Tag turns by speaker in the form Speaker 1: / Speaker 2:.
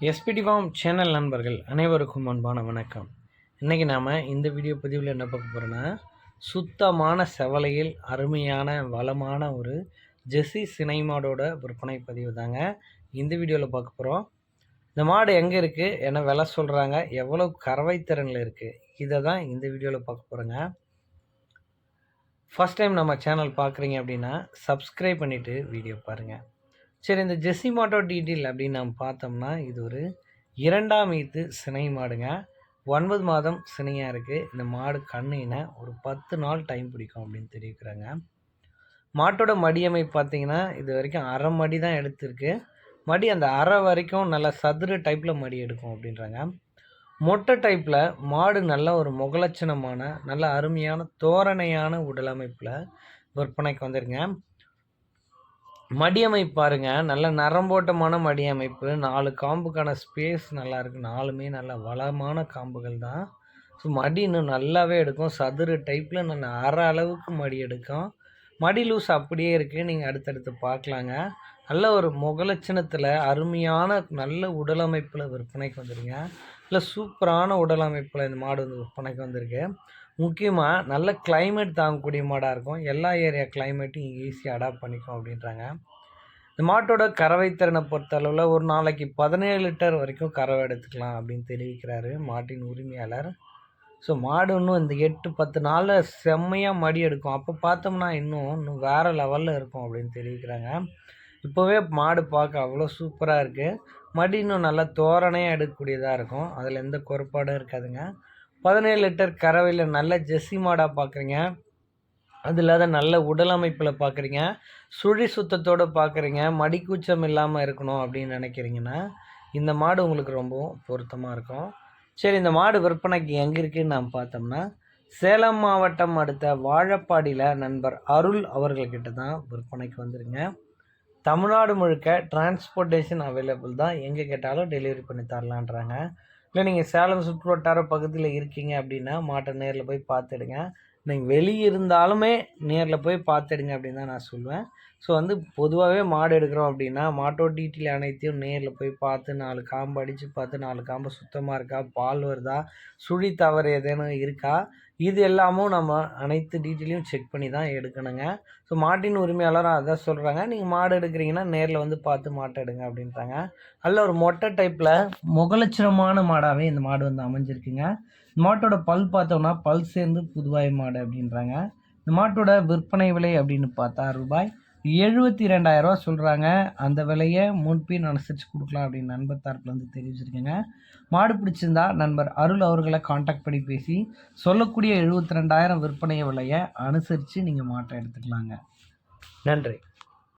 Speaker 1: SPD form channel நண்பர்கள் அனைவருக்கும் அன்பான வணக்கம். இன்றைக்கி நாம் இந்த வீடியோ பதிவில் என்ன பார்க்க போகிறோன்னா சுத்தமான செவலையில் அருமையான வளமான ஒரு ஜெஸ்ஸி சினை மாடோட விற்பனை பதிவு தாங்க இந்த வீடியோவில் பார்க்க போகிறோம் இந்த மாடு எங்கே இருக்குது என்ன விலை சொல்கிறாங்க எவ்வளோ கறவை திறனில் இருக்குது இதை தான் இந்த வீடியோவில் பார்க்க போகிறோங்க ஃபஸ்ட் டைம் நம்ம சேனல் பார்க்குறீங்க அப்படின்னா சப்ஸ்கிரைப் பண்ணிவிட்டு வீடியோ பாருங்கள் சரி இந்த ஜெர்சி மாட்டோ டீட்டெயில் அப்படின்னு நம்ம பார்த்தோம்னா இது ஒரு இரண்டாம் ஈத்து சினை மாடுங்க. ஒன்பது மாதம் சினையாக இருக்குது இந்த மாடு கண்ணினை ஒரு பத்து நாள் டைம் பிடிக்கும் அப்படின்னு தெரிவிக்கிறாங்க. மாட்டோட மடியமை பார்த்தீங்கன்னா இது வரைக்கும் அரை மடி தான் எடுத்திருக்கு. மடி அந்த அரை வரைக்கும் நல்ல சதுர டைப்பில் மடி எடுக்கும் அப்படின்றாங்க. மொட்டை டைப்பில் மாடு நல்ல ஒரு முகலட்சணமான நல்ல அருமையான தோரணையான உடலமைப்பில் விற்பனைக்கு வந்துருங்க மடியமைப்பு பாருங்க. நல்ல நரம்போட்டமான மடியமைப்பு. நாலு காம்புக்கான ஸ்பேஸ் நல்லா இருக்குது நாலுமே நல்ல வளமான காம்புகள் தான். ஸோ மடி இன்னும் நல்லாவே எடுக்கும். சதுர டைப்பில் நல்ல அரை அளவுக்கு மடி எடுக்கும். மடி லூஸ் அப்படியே இருக்குது நீங்கள் அடுத்தடுத்து பார்க்கலாங்க. நல்ல ஒரு முகலட்சணத்தில் அருமையான நல்ல உடலமைப்பில் விற்பனைக்கு வந்துடுங்க இல்லை சூப்பரான உடலமைப்பில் இந்த மாடு வந்து விற்பனைக்கு வந்திருக்கு. முக்கியமாக நல்ல கிளைமேட் தாங்கக்கூடிய மாடாக இருக்கும். எல்லா ஏரியா கிளைமேட்டும் ஈஸியாக அடாப்ட் பண்ணிக்கும் அப்படின்றாங்க. இந்த மாட்டோட கறவை திறனை பொறுத்தளவில் ஒரு நாளைக்கு பதினேழு லிட்டர் வரைக்கும் கறவை எடுத்துக்கலாம் அப்படின்னு தெரிவிக்கிறாரு மாட்டின் உரிமையாளர். ஸோ மாடு இன்னும் இந்த எட்டு பத்து நாளில் செம்மையாக மடி எடுக்கும். அப்போ பார்த்தோம்னா இன்னும் இன்னும் வேறு லெவலில் இருக்கும் அப்படின்னு தெரிவிக்கிறாங்க. இப்போவே மாடு பார்க்க அவ்வளோ சூப்பராக இருக்குது மடி இன்னும் நல்லா தோரணையாக எடுக்கக்கூடியதாக இருக்கும். அதில் எந்த குறைபாடும் இருக்காதுங்க. பதினேழு லிட்டர் கறவையில் நல்ல ஜெஸ்ஸி மாடாக பார்க்குறீங்க அது இல்லாத நல்ல உடல் அமைப்பில் பார்க்குறீங்க சுழி சுத்தத்தோடு பார்க்குறீங்க மடிக்கூச்சம் இல்லாமல் இருக்கணும் அப்படின்னு நினைக்கிறீங்கன்னா இந்த மாடு உங்களுக்கு ரொம்பவும் பொருத்தமாக இருக்கும். சரி இந்த மாடு விற்பனைக்கு எங்கே இருக்குதுன்னு நாம் பார்த்தோம்னா சேலம் மாவட்டம் அடுத்த வாழப்பாடியில் நண்பர் அருள் அவர்கள்கிட்ட தான் விற்பனைக்கு வந்துருங்க. தமிழ்நாடு முழுக்க டிரான்ஸ்போர்ட்டேஷன் அவைலபிள் தான். எங்கே கேட்டாலும் டெலிவரி பண்ணி தரலான்றாங்க. இல்லை நீங்கள் சேலம் சுற்றுவட்டார பகுதியில் இருக்கீங்க அப்படின்னா மாட்டை நேரில் போய் பார்த்துடுங்க. நீங்கள் வெளியே இருந்தாலுமே நேரில் போய் பார்த்துடுங்க அப்படின்னு தான் நான் சொல்லுவேன் ஸோ வந்து பொதுவாகவே மாடு எடுக்கிறோம் அப்படின்னா மாட்டோ டீட்டெயில் அனைத்தையும் நேரில் போய் பார்த்து நாலு காம்பு அடித்து பார்த்து நாலு காம்பு சுத்தமாக இருக்கா? பால் வருதா? சுழி தவறு எதேனும் இருக்கா? இது எல்லாமும் நம்ம அனைத்து டீட்டெயிலையும் செக் பண்ணி தான் எடுக்கணுங்க. ஸோ மாட்டின் உரிமையாளரும் அதான் சொல்கிறாங்க நீங்கள் மாடு எடுக்கிறீங்கன்னா நேரில் வந்து பார்த்து மாட்டை எடுங்க அப்படின்றாங்க. அதில் ஒரு மொட்டை டைப்பில் முகலட்சணமான மாடாகவே இந்த மாடு வந்து அமைஞ்சிருக்குங்க. இந்த மாட்டோட பல் பார்த்தோம்னா பல் சேர்ந்து புதுவாய் மாடு அப்படின்றாங்க. இந்த மாட்டோட விற்பனை விலை அப்படின்னு பார்த்தா ரூபாய் எழுபத்தி ரெண்டாயிரரூவா சொல்கிறாங்க அந்த விலையை முன்பின் அனுசரித்து கொடுக்கலாம் அப்படின்னு நண்பர் தரப்புலேருந்து வந்து தெரிவிச்சிருக்கேங்க. மாடு பிடிச்சிருந்தா நண்பர் அருள் அவர்களை காண்டாக்ட் பண்ணி பேசி சொல்லக்கூடிய எழுபத்தி ரெண்டாயிரம் விற்பனை விலையை அனுசரித்து நீங்கள் மாட்டை எடுத்துக்கலாங்க. நன்றி.